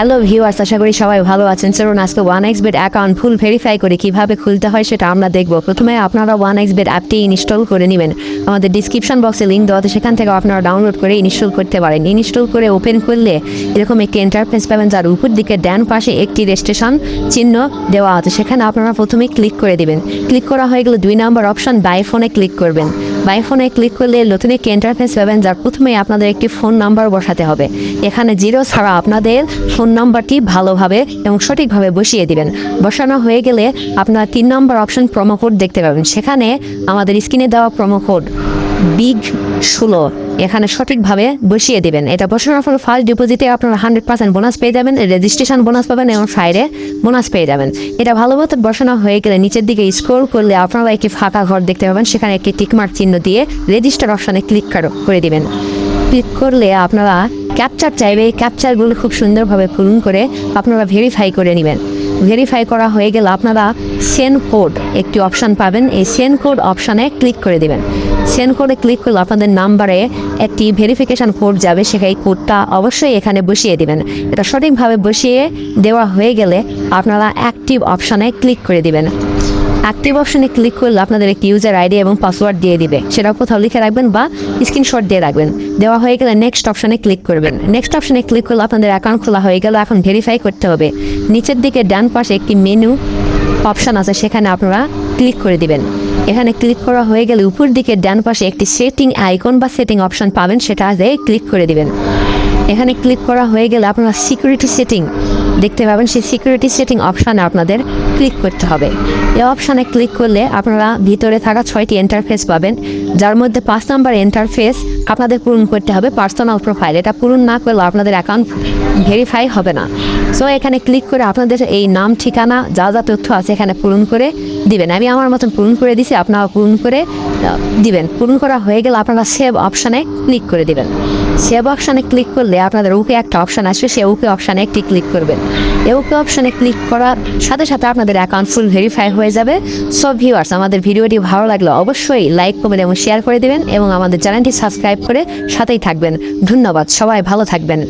Hello viewers আশা করি সবাই ভালো আছেন। চলুন আজকে one X bet account full verify করে, কীভাবে খুলতে হয় সেটা আমরা দেখব। প্রথমে আপনারা ওয়ান এক্স বেড অ্যাপটি ইনস্টল করে নেবেন। আমাদের ডিসক্রিপশন বক্সে লিঙ্ক দেওয়া আছে, সেখান থেকে আপনারা ডাউনলোড করে ইনস্টল করতে পারেন। ইনস্টল করে ওপেন করলে এরকম একটি ইন্টারফেস পাবেন যার উপর দিকে ডান পাশে একটি রেজিস্ট্রেশন চিহ্ন দেওয়া আছে, সেখানে আপনারা প্রথমে ক্লিক করে দেবেন। ক্লিক করা হয়ে গেলে দুই নম্বর অপশন বাই ফোনে ক্লিক করবেন। বাই ফোনে ক্লিক করলে নতুন একটি ইন্টারফেস পাবেন, যার প্রথমেই আপনাদের একটি ফোন নাম্বার বসাতে হবে। এখানে জিরো ছাড়া আপনাদের ফোন নাম্বারটি ভালোভাবে এবং সঠিকভাবে বসিয়ে দিবেন। বসানো হয়ে গেলে আপনারা তিন নম্বর অপশন প্রোমো কোড দেখতে পাবেন। সেখানে আমাদের স্ক্রিনে দেওয়া প্রোমো কোড বিগ ষোলো। এখানে সঠিকভাবে বসিয়ে দেবেন। এটা বসানোর ফলে ফার্স্ট ডিপোজিটে আপনারা হান্ড্রেড পার্সেন্ট বোনাস পেয়ে যাবেন। রেজিস্ট্রেশন বোনাস পাবেন এবং ফ্রাইডে বোনাস পেয়ে যাবেন। এটা ভালো মতো বসানো হয়ে গেলে নিচের দিকে স্ক্রল করলে আপনারা একটি ফাঁকা ঘর দেখতে পাবেন। সেখানে একটি টিকমার্ক চিহ্ন দিয়ে রেজিস্টার অপশানে ক্লিক করে দিবেন। ক্লিক করলে আপনারা ক্যাপচার চাইবে। এই ক্যাপচারগুলো খুব সুন্দরভাবে পূরণ করে আপনারা ভেরিফাই করে নেবেন। ভেরিফাই করা হয়ে গেলে আপনারা সেন কোড একটি অপশান পাবেন। এই সেন কোড অপশানে ক্লিক করে দেবেন। সেন কোডে ক্লিক করলে আপনাদের নাম্বারে একটি ভেরিফিকেশান কোড যাবে। সেখানে কোডটা অবশ্যই এখানে বসিয়ে দেবেন। এটা সঠিকভাবে বসিয়ে দেওয়া হয়ে গেলে আপনারা অ্যাক্টিভ অপশানে ক্লিক করে দিবেন। অ্যাক্টিভ অপশনে ক্লিক করলে আপনাদের একটি ইউজার আইডি এবং পাসওয়ার্ড দিয়ে দিবে। সেটাও কোথাও লিখে রাখবেন বা স্ক্রিনশট দিয়ে রাখবেন। দেওয়া হয়ে গেলে নেক্সট অপশনে ক্লিক করবেন। নেক্সট অপশনে ক্লিক করলে আপনাদের অ্যাকাউন্ট খোলা হয়ে গেল, এখন ভেরিফাই করতে হবে। নিচের দিকে ডান পাশে একটি মেনু অপশান আছে, সেখানে আপনারা ক্লিক করে দিবেন। এখানে ক্লিক করা হয়ে গেলে উপর দিকে ডান পাশে একটি সেটিং আইকন বা সেটিং অপশন পাবেন, সেটা সেটাতে ক্লিক করে দিবেন। এখানে ক্লিক করা হয়ে গেলে আপনারা সিকিউরিটি সেটিং দেখতে পাবেন। সেই সিকিউরিটি সেটিং অপশানে আপনাদের ক্লিক করতে হবে। এই অপশানে ক্লিক করলে আপনারা ভিতরে থাকা ছয়টি ইন্টারফেস পাবেন, যার মধ্যে পাঁচ নাম্বার ইন্টারফেস আপনাদের পূরণ করতে হবে পার্সোনাল প্রোফাইল এটা পূরণ না করলে আপনাদের অ্যাকাউন্ট ভেরিফাই হবে না। সো এখানে ক্লিক করে আপনাদের এই নাম, ঠিকানা, যা যা তথ্য আছে এখানে পূরণ করে দিবেন। আমি আমার মতন পূরণ করে দিছি, আপনারা পূরণ করে দিবেন। পূরণ করা হয়ে গেলে আপনারা সেভ অপশানে ক্লিক করে দিবেন। সেভ অপশানে ক্লিক করলে আপনাদের ওকে একটা অপশান আসবে সে ওকে অপশানে একটি ক্লিক করবেন। এই ওকে অপশানে ক্লিক করার সাথে সাথে আপনাদের অ্যাকাউন্ট ফুল ভেরিফাই হয়ে যাবে। সব ভিউয়ার্স আমাদের ভিডিওটি ভালো লাগলে অবশ্যই লাইক কমেন্ট এবং শেয়ার করে দেবেন এবং আমাদের চ্যানেলটি সাবস্ক্রাইব করে সাথেই থাকবেন। ধন্যবাদ, সবাই ভালো থাকবেন।